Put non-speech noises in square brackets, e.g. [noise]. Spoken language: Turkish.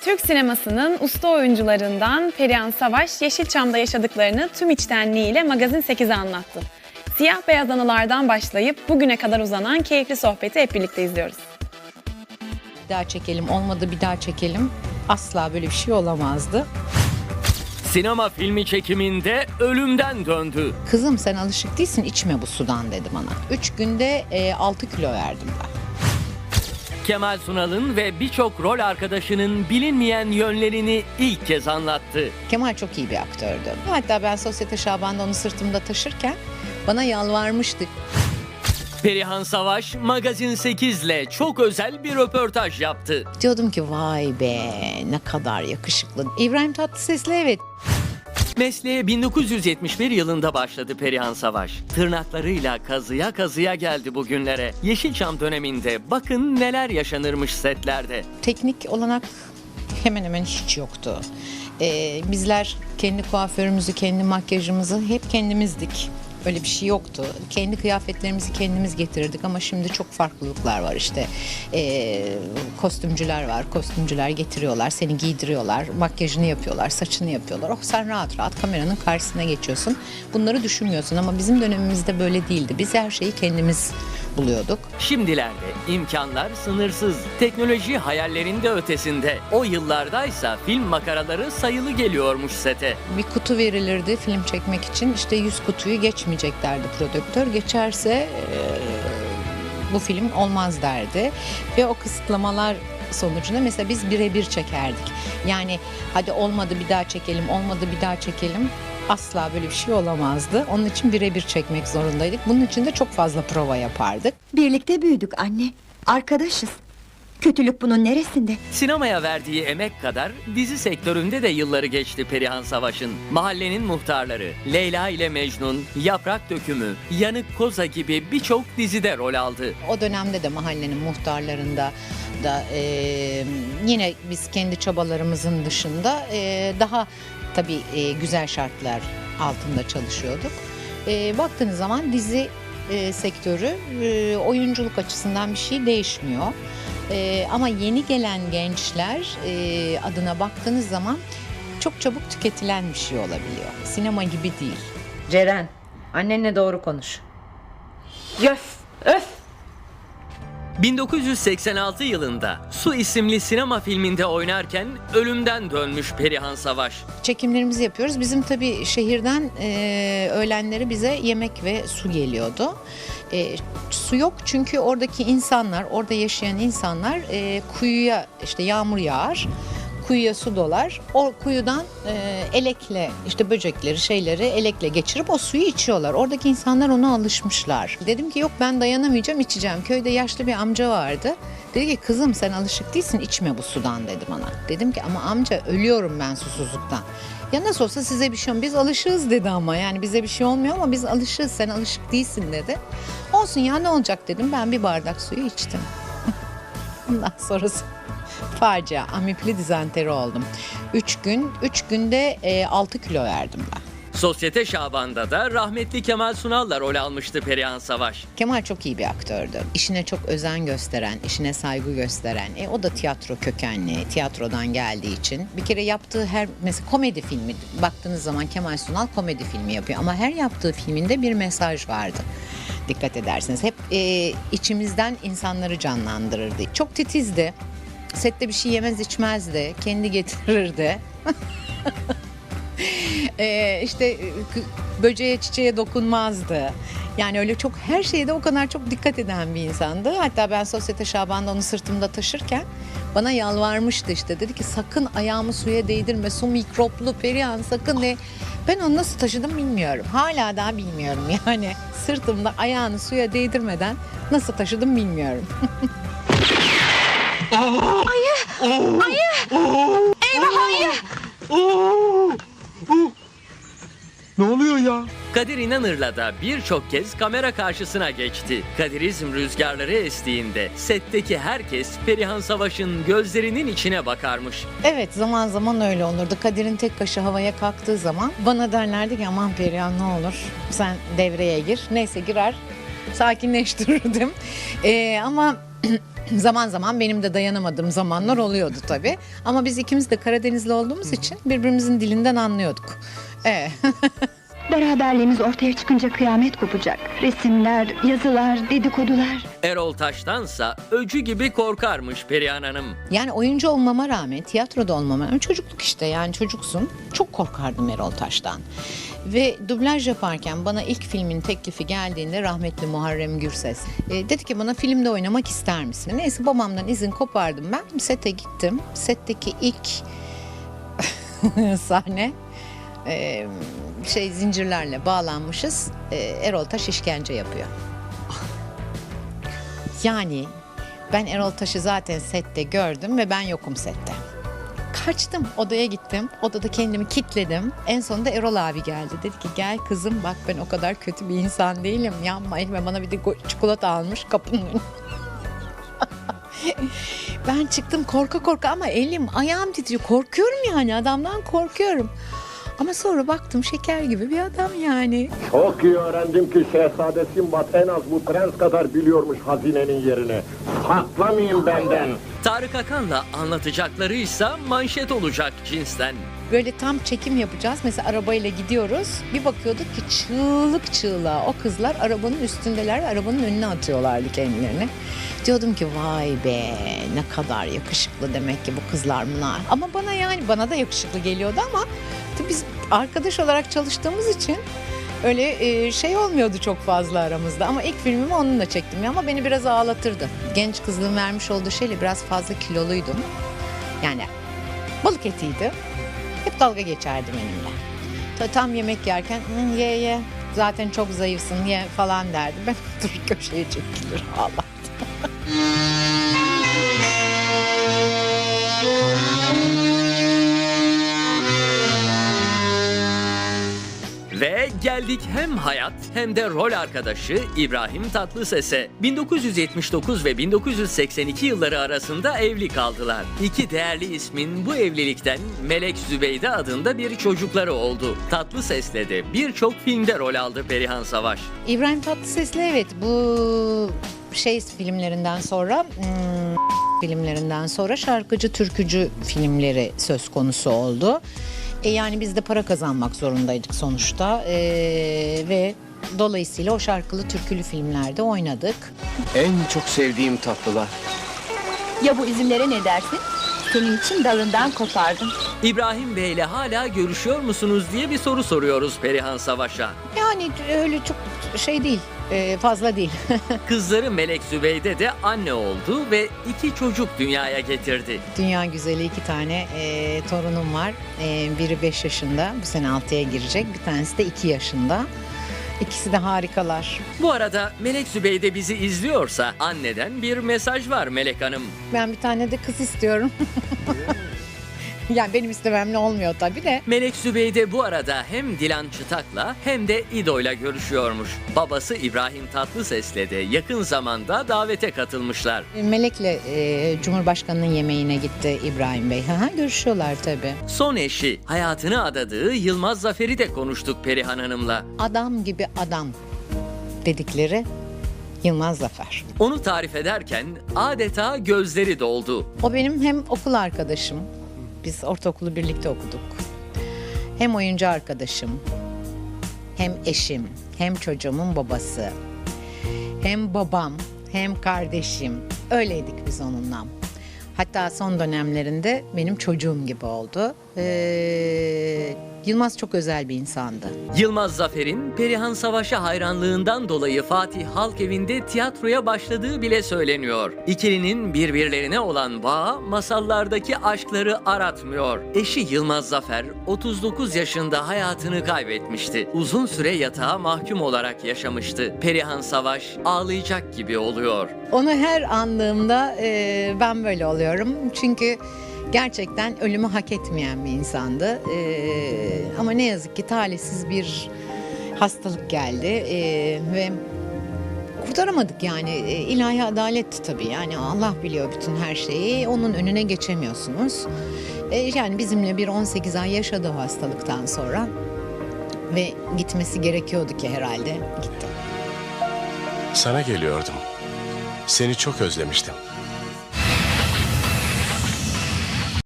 Türk sinemasının usta oyuncularından Perihan Savaş, Yeşilçam'da yaşadıklarını tüm içtenliğiyle Magazin 8'e anlattı. Siyah beyaz anılardan başlayıp bugüne kadar uzanan keyifli sohbeti hep birlikte izliyoruz. Bir daha çekelim olmadı bir daha çekelim. Asla böyle bir şey olamazdı. Sinema filmi çekiminde ölümden döndü. Kızım sen alışık değilsin içme bu sudan dedi bana. Üç günde 6 kilo verdim ben. Kemal Sunal'ın ve birçok rol arkadaşının bilinmeyen yönlerini ilk kez anlattı. Kemal çok iyi bir aktördü. Hatta ben Sosyete Şaban'da onu sırtımda taşırken bana yalvarmıştı. Perihan Savaş Magazin 8 ile çok özel bir röportaj yaptı. Diyordum ki vay be ne kadar yakışıklı. İbrahim Tatlıses'le evet Mesleğe 1971 yılında başladı Perihan Savaş. Tırnaklarıyla kazıya kazıya geldi bugünlere. Yeşilçam döneminde bakın neler yaşanırmış setlerde. teknik olanak hemen hemen hiç yoktu. Ee, bizler kendi kuaförümüzü, kendi makyajımızı hep kendimizdik. Öyle bir şey yoktu. Kendi kıyafetlerimizi kendimiz getirirdik ama şimdi çok farklılıklar var işte. Ee, kostümcüler var. Kostümcüler getiriyorlar, seni giydiriyorlar, makyajını yapıyorlar, saçını yapıyorlar. Oh sen rahat rahat kameranın karşısına geçiyorsun. Bunları düşünmüyorsun ama bizim dönemimizde böyle değildi. Biz her şeyi kendimiz buluyorduk. Şimdilerde imkanlar sınırsız. Teknoloji hayallerin de ötesinde. O yıllardaysa film makaraları sayılı geliyormuş sete. bir kutu verilirdi film çekmek için. İşte 100 kutuyu geçmeyecek derdi prodüktör. Geçerse e, bu film olmaz derdi. Ve o kısıtlamalar sonucunda mesela biz birebir çekerdik. Yani hadi olmadı bir daha çekelim, olmadı bir daha çekelim. Asla böyle bir şey olamazdı. Onun için birebir çekmek zorundaydık. Bunun için de çok fazla prova yapardık. Birlikte büyüdük anne. Arkadaşız. Kötülük bunun neresinde? Sinemaya verdiği emek kadar dizi sektöründe de yılları geçti Perihan Savaş'ın. Mahallenin Muhtarları, Leyla ile Mecnun, Yaprak Dökümü, Yanık Koza gibi birçok dizide rol aldı. O dönemde de mahallenin muhtarlarında da e, yine biz kendi çabalarımızın dışında e, daha tabii e, güzel şartlar altında çalışıyorduk. E, baktığınız zaman dizi e, sektörü oyunculuk açısından bir şey değişmiyor. Ama yeni gelen gençler adına baktığınız zaman çok çabuk tüketilen bir şey olabiliyor. Sinema gibi değil. Ceren, annenle doğru konuş. Öf! Öf! 1986 yılında Su isimli sinema filminde oynarken ölümden dönmüş Perihan Savaş. çekimlerimizi yapıyoruz. Bizim tabii şehirden e, öğlenleri bize yemek ve su geliyordu. E, su yok çünkü oradaki insanlar, orada yaşayan insanlar e, kuyuya işte yağmur yağar. Kuyuya su dolar. O kuyudan e, elekle işte böcekleri şeyleri elekle geçirip o suyu içiyorlar. Oradaki insanlar ona alışmışlar. Dedim ki yok ben dayanamayacağım içeceğim. Köyde yaşlı bir amca vardı. Dedi ki kızım sen alışık değilsin içme bu sudan dedi bana. Dedim ki ama amca ölüyorum ben susuzluktan. Ya nasıl olsa size bir şey olmuyor. Biz alışığız dedi ama yani bize bir şey olmuyor ama biz alışığız sen alışık değilsin dedi. Olsun ya ne olacak dedim ben bir bardak suyu içtim. [laughs] Ondan sonrası facia amipli dizanteri oldum. Üç gün, üç günde e, 6 kilo verdim ben. Sosyete Şaban'da da rahmetli Kemal Sunal'la rol almıştı Perihan Savaş. Kemal çok iyi bir aktördü. İşine çok özen gösteren, işine saygı gösteren. E, o da tiyatro kökenli, tiyatrodan geldiği için. Bir kere yaptığı her, mesela komedi filmi, baktığınız zaman Kemal Sunal komedi filmi yapıyor. Ama her yaptığı filminde bir mesaj vardı. Dikkat edersiniz. Hep e, içimizden insanları canlandırırdı. Çok titizdi. Sette bir şey yemez içmezdi. Kendi getirirdi. [laughs] Ee, işte e, böceğe çiçeğe dokunmazdı. Yani öyle çok her şeyde o kadar çok dikkat eden bir insandı. Hatta ben Sosyete Şaban'da onu sırtımda taşırken bana yalvarmıştı işte. Dedi ki sakın ayağımı suya değdirme. Su mikroplu Perihan sakın ne. Ben onu nasıl taşıdım bilmiyorum. Hala daha bilmiyorum [laughs] yani. Sırtımda ayağını suya değdirmeden nasıl taşıdım bilmiyorum. [laughs] Ne oluyor ya? Kadir İnanır'la da birçok kez kamera karşısına geçti. Kadirizm rüzgarları estiğinde setteki herkes Perihan Savaş'ın gözlerinin içine bakarmış. Evet zaman zaman öyle olurdu. Kadir'in tek kaşı havaya kalktığı zaman bana derlerdi ki aman Perihan ne olur sen devreye gir. Neyse girer sakinleştirirdim. Ee, ama [clears throat] Zaman zaman benim de dayanamadığım zamanlar oluyordu tabii. Ama biz ikimiz de Karadenizli olduğumuz için birbirimizin dilinden anlıyorduk. Evet. [laughs] Beraberliğimiz ortaya çıkınca kıyamet kopacak. Resimler, yazılar, dedikodular. Erol Taş'tansa öcü gibi korkarmış Perihan Hanım. Yani oyuncu olmama rağmen, tiyatroda olmama rağmen çocukluk işte yani çocuksun. Çok korkardım Erol Taş'tan. Ve dublaj yaparken bana ilk filmin teklifi geldiğinde rahmetli Muharrem Gürses e, dedi ki bana filmde oynamak ister misin? Neyse babamdan izin kopardım ben sete gittim. Setteki ilk [laughs] sahne e, şey zincirlerle bağlanmışız. E, Erol Taş işkence yapıyor. Yani ben Erol Taş'ı zaten sette gördüm ve ben yokum sette. Kaçtım odaya gittim. Odada kendimi kitledim. En sonunda Erol abi geldi. Dedi ki gel kızım bak ben o kadar kötü bir insan değilim. Yanma elime bana bir de çikolata almış kapının [laughs] ben çıktım korka korka ama elim ayağım titriyor. Korkuyorum yani adamdan korkuyorum. Ama sonra baktım şeker gibi bir adam yani. Çok iyi öğrendim ki Şehzade Simbat en az bu prens kadar biliyormuş hazinenin yerini. Saklamayın benden. Tarık Akan'la anlatacaklarıysa manşet olacak cinsten. Böyle tam çekim yapacağız. Mesela arabayla gidiyoruz. Bir bakıyorduk ki çığlık çığlığa o kızlar arabanın üstündeler ve arabanın önüne atıyorlardı kendilerini. Diyordum ki vay be ne kadar yakışıklı demek ki bu kızlar bunlar. Ama bana yani bana da yakışıklı geliyordu ama tabii biz arkadaş olarak çalıştığımız için öyle e, şey olmuyordu çok fazla aramızda. Ama ilk filmimi onunla çektim ama beni biraz ağlatırdı. Genç kızlığın vermiş olduğu şeyle biraz fazla kiloluydum. Yani balık etiydi. Hep dalga geçerdi benimle. Ta- Tam yemek yerken "Hı, ye ye zaten çok zayıfsın ye falan derdi. Ben [laughs] dur köşeye çekilir Allah. [laughs] Geldik hem hayat hem de rol arkadaşı İbrahim Tatlıses'e. 1979 ve 1982 yılları arasında evli kaldılar. İki değerli ismin bu evlilikten Melek Zübeyde adında bir çocukları oldu. Tatlıses'le de birçok filmde rol aldı Perihan Savaş. İbrahim Tatlıses'le evet bu şey filmlerinden sonra hmm, filmlerinden sonra şarkıcı türkücü filmleri söz konusu oldu. E yani biz de para kazanmak zorundaydık sonuçta E, ve dolayısıyla o şarkılı türkülü filmlerde oynadık. En çok sevdiğim tatlılar. Ya bu üzümlere ne dersin? Senin için dalından kopardım. İbrahim Bey'le hala görüşüyor musunuz diye bir soru soruyoruz Perihan Savaş'a. Yani öyle çok şey değil, e, fazla değil. [laughs] Kızları Melek Zübeyde de anne oldu ve iki çocuk dünyaya getirdi. Dünya güzeli iki tane e, torunum var. E, biri 5 yaşında, bu sene 6'ya girecek. Bir tanesi de 2 yaşında. İkisi de harikalar. Bu arada Melek Zübeyde bizi izliyorsa anneden bir mesaj var Melek Hanım. Ben bir tane de kız istiyorum. [laughs] [laughs] yani benim istememle olmuyor tabii de. Melek Zübeyde bu arada hem Dilan Çıtak'la hem de İdo'yla görüşüyormuş. Babası İbrahim Tatlıses'le de yakın zamanda davete katılmışlar. Melek'le e, Cumhurbaşkanı'nın yemeğine gitti İbrahim Bey. Ha, görüşüyorlar tabii. Son eşi, hayatını adadığı Yılmaz Zafer'i de konuştuk Perihan Hanım'la. Adam gibi adam dedikleri Yılmaz Zafer. Onu tarif ederken adeta gözleri doldu. O benim hem okul arkadaşım. Biz ortaokulu birlikte okuduk. Hem oyuncu arkadaşım, hem eşim, hem çocuğumun babası. Hem babam, hem kardeşim. Öyleydik biz onunla. Hatta son dönemlerinde benim çocuğum gibi oldu. Ee, Yılmaz çok özel bir insandı. Yılmaz Zafer'in Perihan Savaş'a hayranlığından dolayı Fatih Halk Evi'nde tiyatroya başladığı bile söyleniyor. İkilinin birbirlerine olan bağı masallardaki aşkları aratmıyor. Eşi Yılmaz Zafer 39 yaşında hayatını kaybetmişti. Uzun süre yatağa mahkum olarak yaşamıştı. Perihan Savaş ağlayacak gibi oluyor. Onu her andığımda e, ben böyle oluyorum. Çünkü gerçekten ölümü hak etmeyen bir insandı. E, ama ne yazık ki talihsiz bir hastalık geldi e, ve kurtaramadık yani. E, ilahi adalet tabii yani Allah biliyor bütün her şeyi. Onun önüne geçemiyorsunuz. E, yani bizimle bir 18 ay yaşadı o hastalıktan sonra ve gitmesi gerekiyordu ki herhalde gitti. Sana geliyordum. Seni çok özlemiştim.